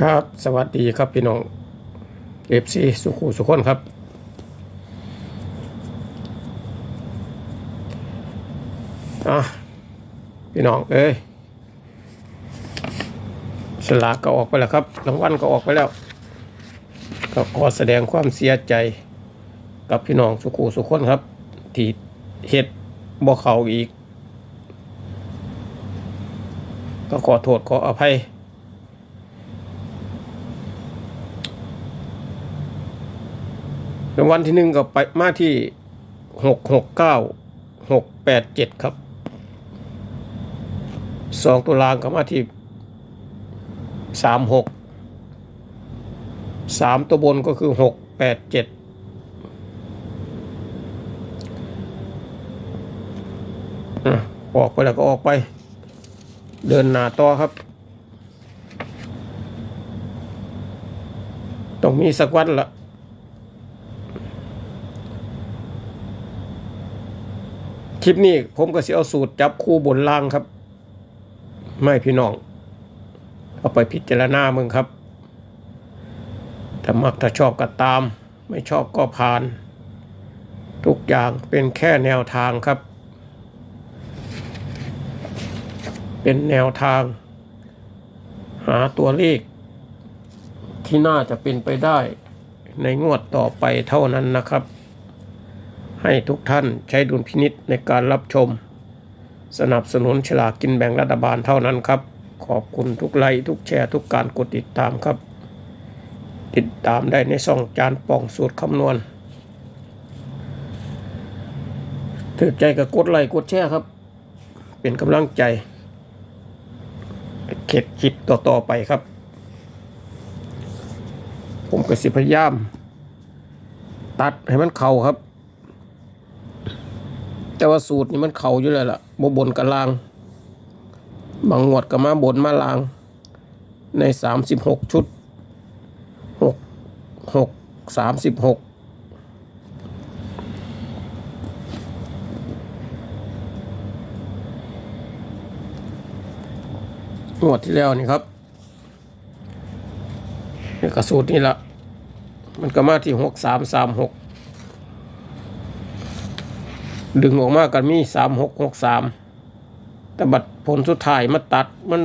ครับสวัสดีครับพี่น้องเอฟซีสุขุสุขนครับ อะ พี่น้อง เอ้ยสลากก็ออกไปแล้วครับรางวัลก็ออกไปแล้ว ก็ขอแสดงความเสียใจกับพี่น้องสุขุสุขนครับ ที่เฮ็ดบ่เขาอีก ก็ขอโทษขออภัย รางวัลที่หนึ่งก็ไปมาที่หกหกเก้าหกแปดเจ็ดครับสองตัวรางก็มาที่สามหกสามตัวบนก็คือหกแปดเจ็ดออกไปแล้วก็ออกไป เดินหน้าต่อครับ ต้องมีสักวันละ คลิปนี้ผมก็สิเอาสูตรจับคู่บนล่างครับ ไม่พี่น้อง เอาไปพิจารณามึงครับ ถ้ามักถ้าชอบก็ตาม ไม่ชอบก็ผ่าน ทุกอย่างเป็นแค่แนวทางครับ เป็นแนวทาง หาตัวเลข ที่น่าจะเป็นไปได้ในงวดต่อไปเท่านั้นนะครับ ให้ทุกท่านใช้ดุลพินิษในการรับชม สนับสนุนฉลากกินแบ่งรัฐบาลเท่านั้นครับ ขอบคุณทุกไลค์ทุกแชร์ทุกการกดติดตามครับ ติดตามได้ในช่องจานป่องสูตรคำนวณถือใจกับกดไลค์กดแชร์ครับ เป็นกำลังใจเข็ดคลิปต่อ ๆ ไปครับ ผมก็สิพยายาม ตัดให้มันเข่าครับ แต่ว่าสูตรนี่มันเข่าอยู่เลยล่ะบบนกับลาง บางงวดก็มาบนมาลาง ในสามสิบหกชุดหกหกสามสิบหกงวดที่แล้วนี่ครับนี่กระสูตรนี่ละมันก็มาที่หกสามสามหก ดึงออกมากันมีสามหกหกสามแต่บัดผลสุดท้ายมาตัดมัน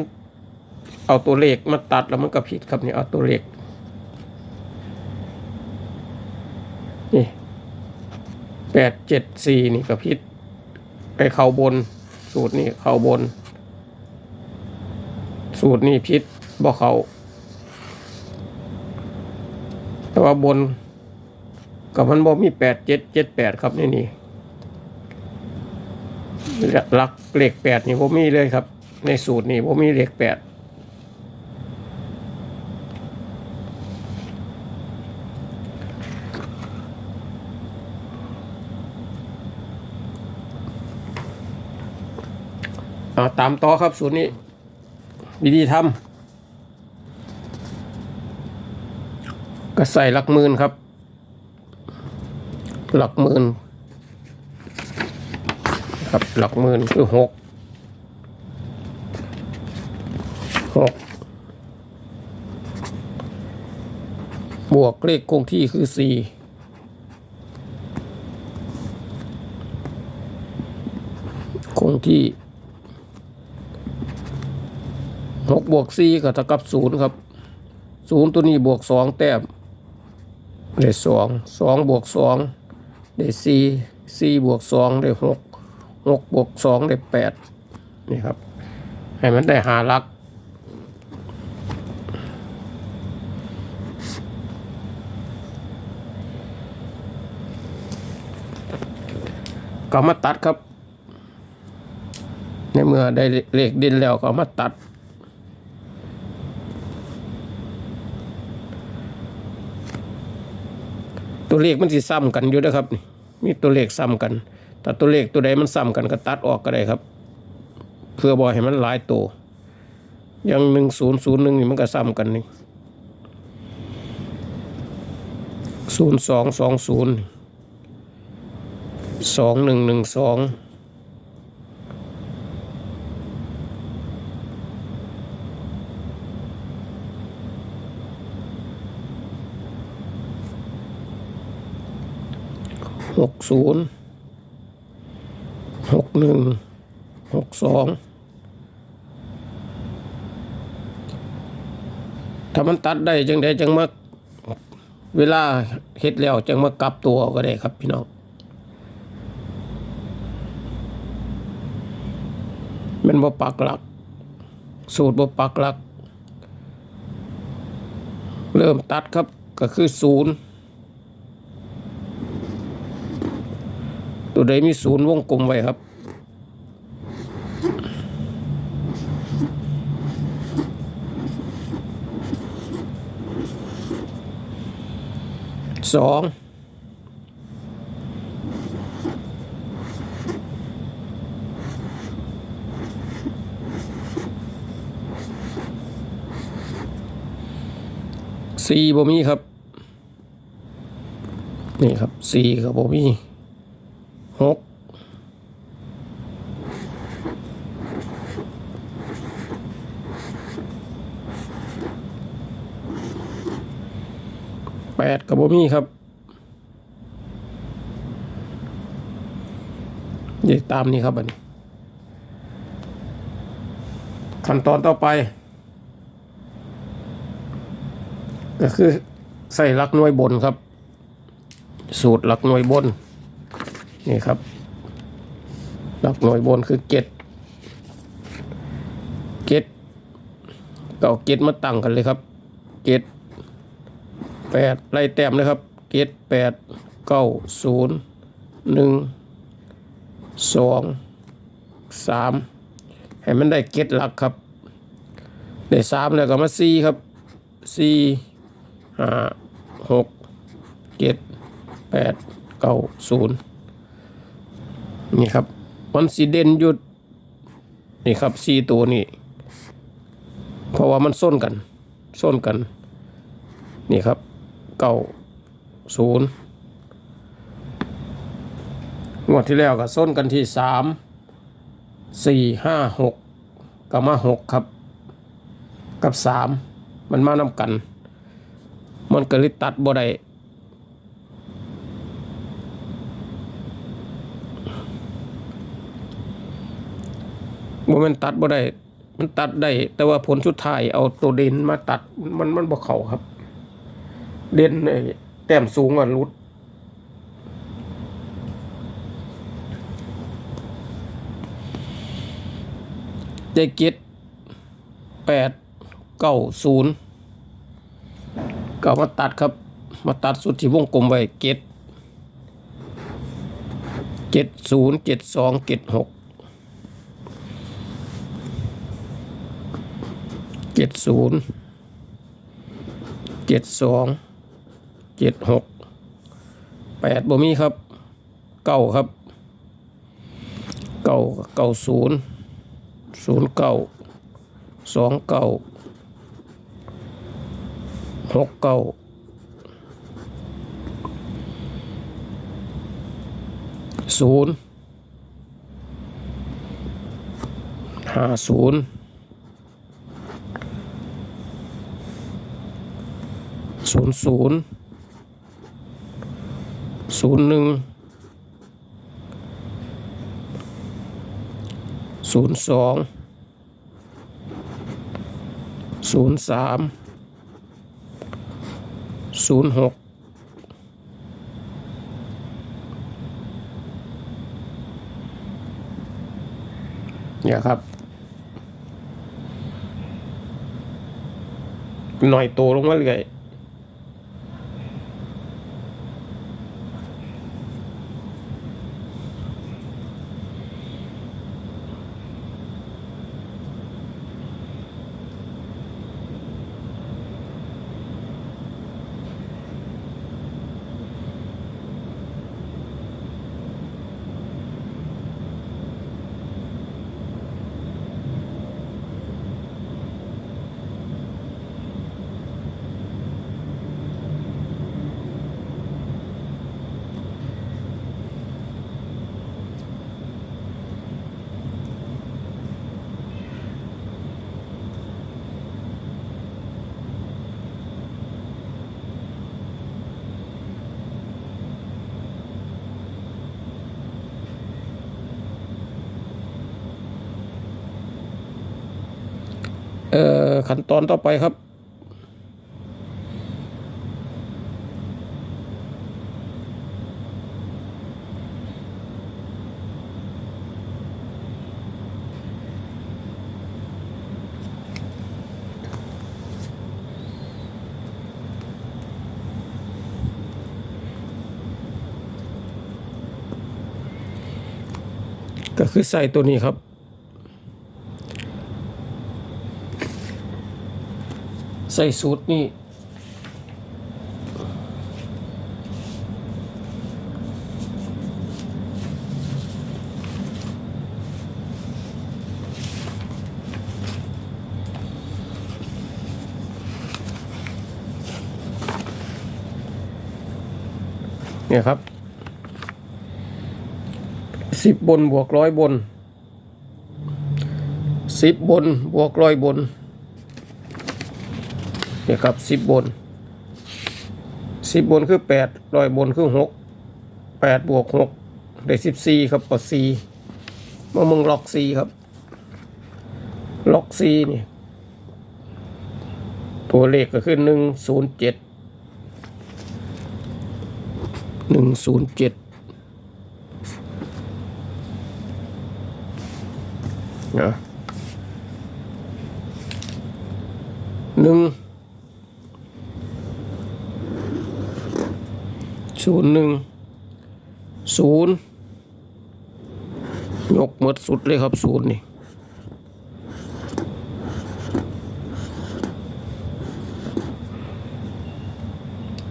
เอาตัวเลขมาตัดแล้วมันก็ผิดครับนี่เอาตัวเลขนี่แปดเจ็ดสี่นี่ก็ผิดไปเข้าบน สูตรนี่เข้าบน สูตรนี่ผิดบ่เขาแต่ว่าบนกับมันบ่มีแปดเจ็ดเจ็ดแปดครับนี่นี่ หลักเลขแปดนี่ผมมีเลยครับ ในสูตรนี่ผมมีเลขแปดเอาตามต่อครับสูตรนี้ วิธีทำก็ใส่หลักหมื่นครับ หลักหมื่น ครับหลักหมื่นคือหกหกบวกเลขคงที่คือสี่คงที่หกบวกสี่ก็เท่ากับศูนย์ครับศูนย์ตัวนี้บวกสองแต้มได้สองสองบวกสองได้สี่สี่บวกสองได้หก หกบวกสองได้แปดนี่ครับ ให้มันได้หาลักก็มาตัดครับ ในเมื่อได้เลขดินแล้วก็มาตัด ตัวเลขมันสิซ้ำกันอยู่นะครับนี่มีตัวเลขซ้ำกัน ถ้าตัวเลขตัวใดมันซ้ำกันก็ตัดออกก็ได้ครับ เพื่อบอกให้มันหลายตัวอย่างหนึ่งศูนย์ศูนย์หนึ่งนี่มันก็ซ้ำกันนี่ศูนย์สองสองศูนย์สองหนึ่งหนึ่งสองหกศูนย์ หกหนึ่งหกสองถ้ามันตัดได้จังได้จังมาเวลาเฮ็ดแล้วจังมากลับตัวก็ได้ครับพี่น้อง มันบ่ปักหลัก สูตรบ่ปักหลัก เริ่มตัดครับก็คือศูนย์ ตัวใดมีศูนย์วงกลมไว้ครับ สองสี่บ่มีครับ นี่ครับสี่กับบ่มี หกแปดกับบมี่ครับนี่ตามนี้ครับอันนี้ขั้นตอนต่อไป ก็คือใส่ลักหน่วยบนครับ สูตรลักหน่วยบน นี่ครับหลักหน่วยบนคือเกตเกตก็เอาเกตมาตั้งกันเลยครับ เกตแปดไล่แต้มเลยครับ เกตแปดเก้าศูนย์หนึ่งสองสามให้มันได้เกตหลักครับ ได้สามแล้วก็มาสี่ครับสี่ห้าหกเจ็ดแปดเก้าศูนย์ นี่ครับมันสีเด่นหยุดนี่ครับสี่ตัวนี่เพราะว่ามันส้นกันส้นกัน นี่ครับเก้าศูนย์งวดที่แล้วก็ส้นกันที่สามสี่ห้าหกกับมาหกครับ กับสามมันมานำกัน มันก็เลยตัดบ่ได้ บ่แมันตัดบ่ได้ มันตัดได้ แต่ว่าผลสุดท้ายเอาตัวเด่นมาตัด มันมันบ่เข้าครับ เด่นไอ้แต้มสูงอะรุดได้เกดแปดเก้าศูนย์ก็มาตัดครับ มาตัดสุดที่วงกลมไว้เก็ดเจ็ดศูนย์เจ็ดสองเจ็ดหก เจ็ดศูนย์เจ็ดสองเจ็ดหกแปดบ่มีครับเก้าครับเก้าเก้าศูนย์ศูนย์เก้าสองเก้าหกเก้าศูนย์ห้าศูนย์ ศูนย์ศูนย์ศูนย์หนึ่งศูนย์สองศูนย์สามศูนย์หกเนี่ยครับ หน่อยโตลงมาเลย ค อ่อ ขั้นตอนต่อไปครับ ก็คือใส่ตัวนี้ครับ ใส่สูตรนี่เนี่ยครับสิบบนบวกร้อยบนสิบบนบวกร้อยบน เนี่ยครับสิบบนสิบบนคือแปดร้อยบนคือหกแปดบวกหกได้สิบสี่ครับก็สี่มามึงล็อกสี่ครับ ล็อกสี่นี่ตัวเลขก็คือหนึ่งศูนย์เจ็ดหนึ่งศูนย์เจ็ดนะหนึ่ง ศูนย์หนึ่งศูนย์ยกหมดสุดเลยครับศูนย์นี่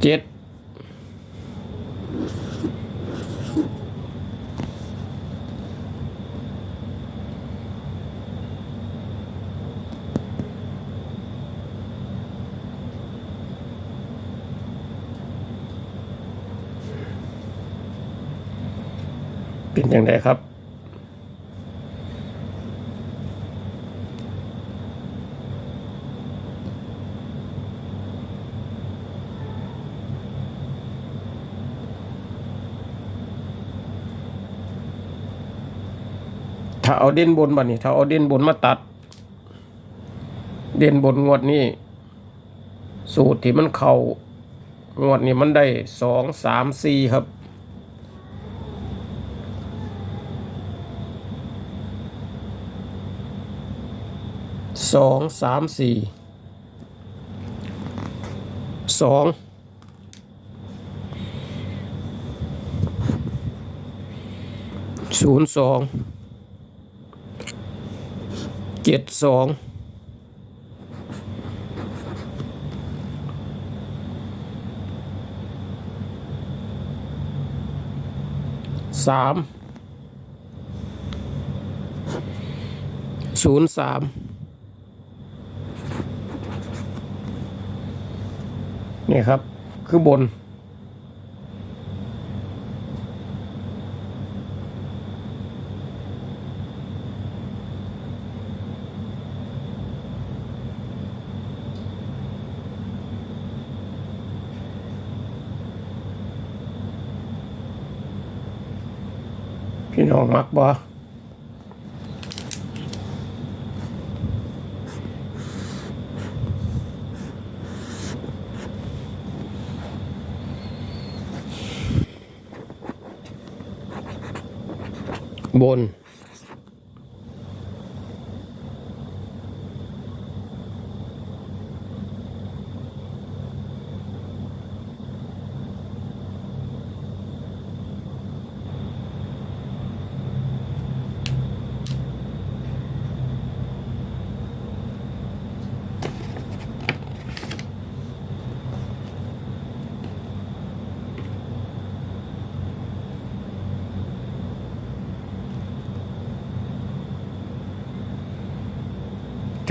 เจ็ด เป็นอย่างไรครับ ถ้าเอาเด่นบนบัดนี้ถ้าเอาเด่นบนมาตัด เด่นบนงวดนี้ สูตรที่มันเขางวดนี้มันได้สองสามสี่ครับ สองสามสี่สองศูนย์สองเจ็ดสองสามศูนย์สาม นี่ครับ คือบน พี่น้องมักบ่ บน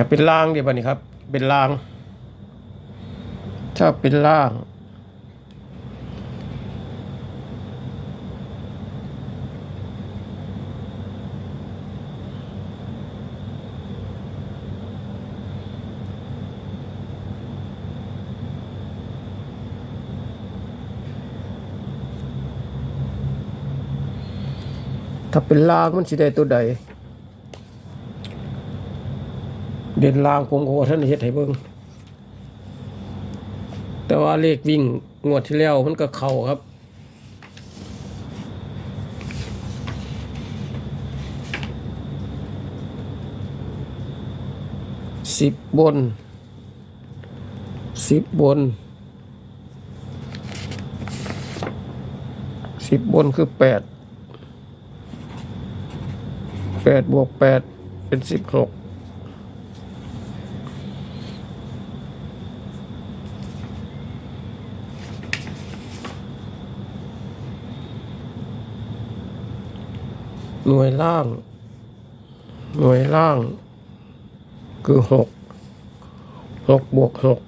เป็นล่างเดี๋ยวบันนี้ครับ เป็นล่าง ถ้าเป็นล่างถ้าเป็นล่างมันสิได้ตัวใด เด่นลางผมก็ว่ท่านเฮ็ดให้เบิ่งแต่ว่าเลขวิ่งงวดที่แล้วมันก็เข้าครับ สิบบน สิบบน สิบบนคือแปด แปดบวกแปดเป็นสิบหก หน่วยล่าง หน่วยล่าง คือหกหกบวกหก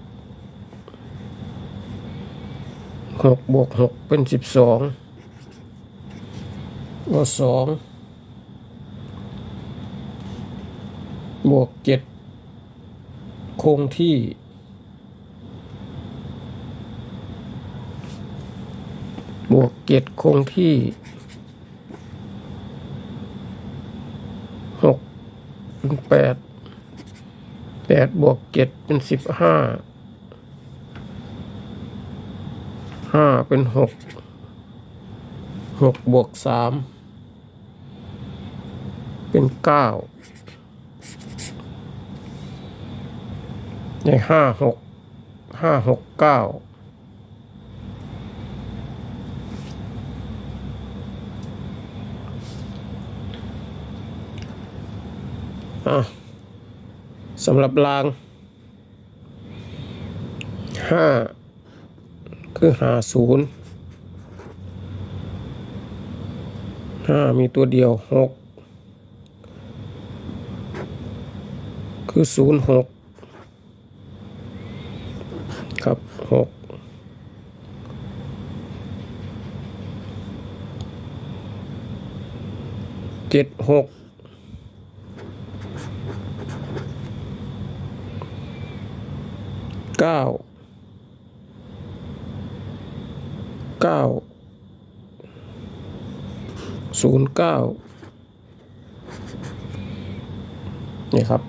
หกบวกหกเป็นสิบสองบวกสองบวกเจ็ดคงที่บวกเจ็ดคงที่หก เป็นแปดแปดบวกเจ็ดเป็นสิบห้าห้าเป็นหกหกบวกสามเป็นเก้าในห้าหกห้าหกเก้า อะสำหรับรางห้าคือหาศูนย์ห้ามีตัวเดียวหกคือศูนย์หกครับหกเจ็ดหก เก้าเก้าศูนย์เก้านี่ครับ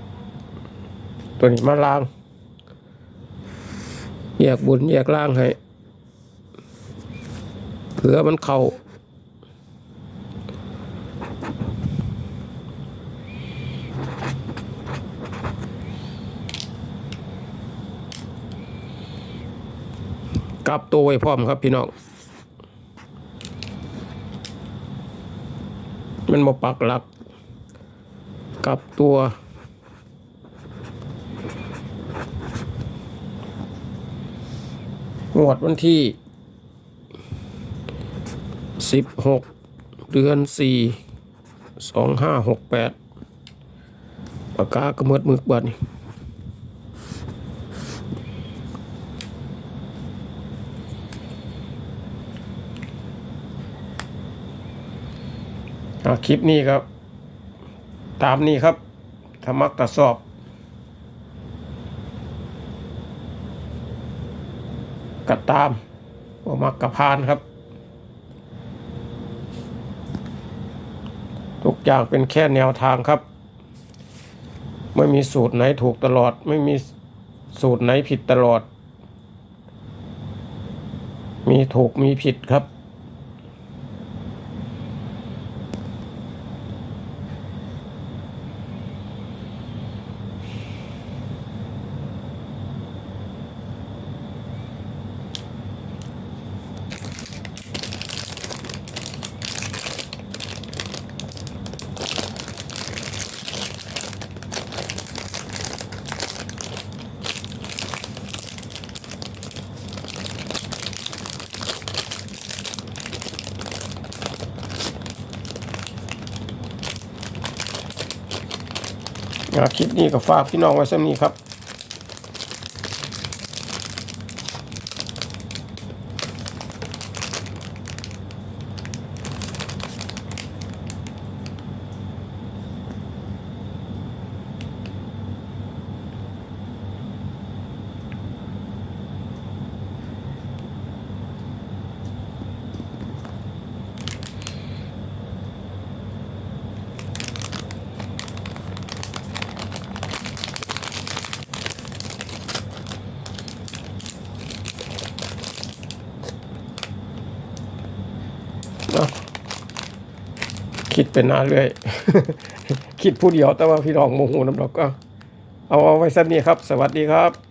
ตัวนี้มาล้าง แยกบุญแยกล่างให้เผื่อมันเข่า กลับตัวไว้พร้อมครับพี่น้องมันมาปักหลัก กลับตัว งวดวันที่สิบหกเดือนสี่สองห้าหกแปดปากกากระเมิดมึกบัดนี่ คลิปนี้ครับ ตามนี้ครับธรรมักตรสอบ กัดตามว่ามักกะพานครับ ทุกอย่างเป็นแค่แนวทางครับ ไม่มีสูตรไหนถูกตลอด ไม่มีสูตรไหนผิดตลอด มีถูกมีผิดครับ คลิปนี้ก็ฝากพี่น้องไว้สักนี้ครับ คิดเป็นหน้าเรื่อย คิดผู้เดียวแต่ว่าพี่น้องโมโหน้ำดอกก็ เอาเอาไว้สักนี้ครับ สวัสดีครับ